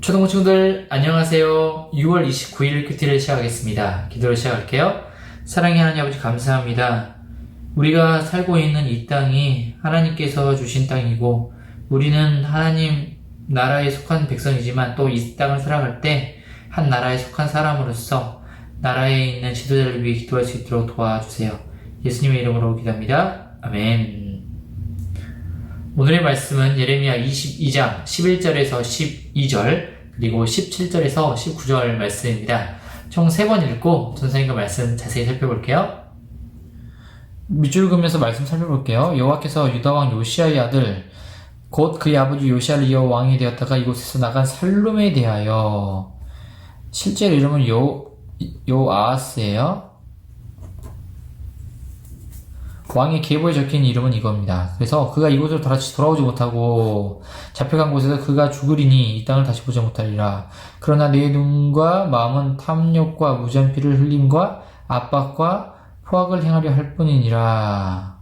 초등부 친구들 안녕하세요. 6월 29일 큐티를 시작하겠습니다. 기도를 시작할게요. 사랑의 하나님 아버지 감사합니다. 우리가 살고 있는 이 땅이 하나님께서 주신 땅이고 우리는 하나님 나라에 속한 백성이지만 또 이 땅을 살아갈 때 한 나라에 속한 사람으로서 나라에 있는 지도자를 위해 기도할 수 있도록 도와주세요. 예수님의 이름으로 기도합니다. 아멘. 오늘의 말씀은 예레미야 22장 11절에서 12절 그리고 17절에서 19절 말씀입니다. 총세번 읽고 선생님과 말씀 자세히 살펴볼게요. 밑줄 그으면서 말씀 살펴볼게요. 여호와께서 유다 왕 요시아의 아들 곧 그의 아버지 요시아를 이어 왕이 되었다가 이곳에서 나간 살룸에 대하여 실제로 이름은 요 요아하스예요. 왕의 계보에 적힌 이름은 이겁니다. 그래서 그가 이곳으로 다시 돌아오지 못하고 잡혀간 곳에서 그가 죽으리니 이 땅을 다시 보지 못하리라. 그러나 내 눈과 마음은 탐욕과 무전 피를 흘림과 압박과 포악을 행하려 할 뿐이니라.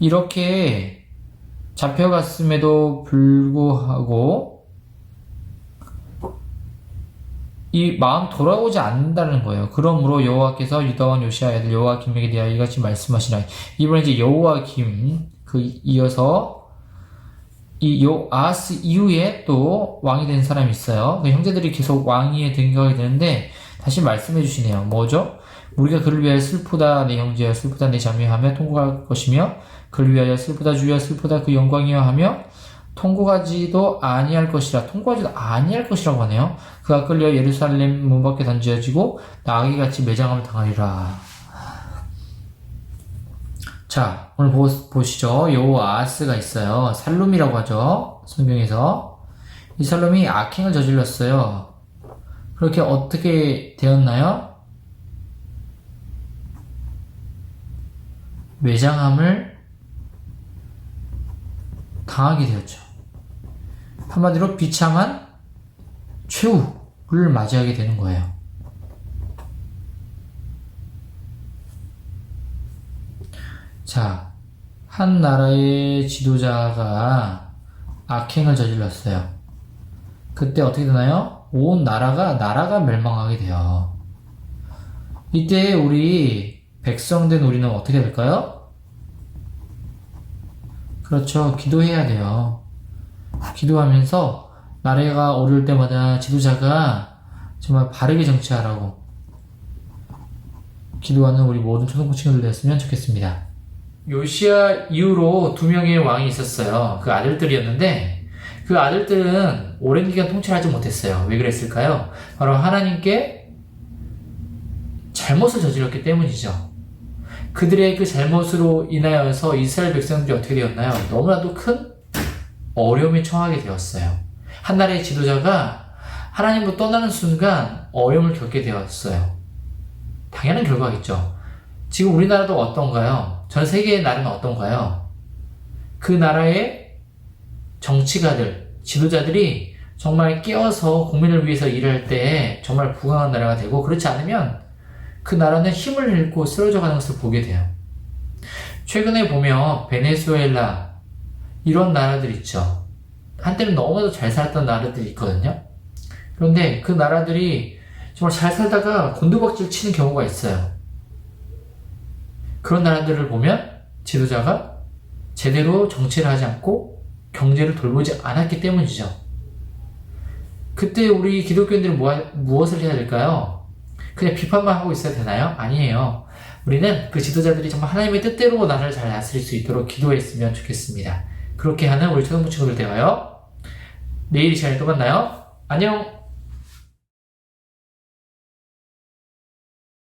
이렇게 잡혀갔음에도 불구하고 이 마음 돌아오지 않는다는 거예요. 그러므로 여호와께서 유다 왕 요시아의 아들 여호와 김에게 대하여 이같이 말씀하시라. 이번에 이제 여호와 김 그 이어서 이 요아스 이후에 또 왕이 된 사람이 있어요. 그 형제들이 계속 왕위에 등극하게 되는데 다시 말씀해 주시네요. 뭐죠? 우리가 그를 위하여 슬프다 내 형제여 슬프다 내 자매하며 통곡할 것이며 그를 위하여 슬프다 주여 슬프다 그 영광이여 하며 통곡하지도 아니할 것이라 통곡하지도 아니할 것이라고 하네요. 그가 끌려 예루살렘 문 밖에 던져지고 나귀같이 매장함을 당하리라. 자 오늘 보, 보시죠. 여호아스가 있어요. 살룸이라고 하죠. 성경에서 이 살룸이 악행을 저질렀어요. 그렇게 어떻게 되었나요? 매장함을 당하게 되었죠. 한마디로 비참한 최후를 맞이하게 되는 거예요. 자, 한 나라의 지도자가 악행을 저질렀어요. 그때 어떻게 되나요? 온 나라가, 나라가 멸망하게 돼요. 이때 우리 백성된 우리는 어떻게 될까요? 그렇죠. 기도해야 돼요. 기도하면서 나라가 어려울 때마다 지도자가 정말 바르게 정치하라고 기도하는 우리 모든 초등부 친구들 됐으면 좋겠습니다. 요시아 이후로 두 명의 왕이 있었어요. 그 아들들이었는데 그 아들들은 오랜 기간 통치하지 못했어요. 왜 그랬을까요? 바로 하나님께 잘못을 저질렀기 때문이죠. 그들의 그 잘못으로 인하여서 이스라엘 백성들이 어떻게 되었나요? 너무나도 큰 어려움에 처하게 되었어요. 한 나라의 지도자가 하나님으로 떠나는 순간 어려움을 겪게 되었어요. 당연한 결과겠죠. 지금 우리나라도 어떤가요? 전 세계의 나라는 어떤가요? 그 나라의 정치가들, 지도자들이 정말 깨어서 국민을 위해서 일할 때 정말 부강한 나라가 되고 그렇지 않으면 그 나라는 힘을 잃고 쓰러져 가는 것을 보게 돼요. 최근에 보면 베네수엘라 이런 나라들 있죠. 한때는 너무나도 잘 살았던 나라들이 있거든요. 그런데 그 나라들이 정말 잘 살다가 곤두박질 치는 경우가 있어요. 그런 나라들을 보면 지도자가 제대로 정치를 하지 않고 경제를 돌보지 않았기 때문이죠. 그때 우리 기독교인들은 뭐, 무엇을 해야 될까요? 그냥 비판만 하고 있어야 되나요? 아니에요. 우리는 그 지도자들이 정말 하나님의 뜻대로 나라를 잘 다스릴 수 있도록 기도했으면 좋겠습니다. 그렇게 하는 우리 초등부 친구들 되어요. 내일 이 시간에 또 만나요. 안녕!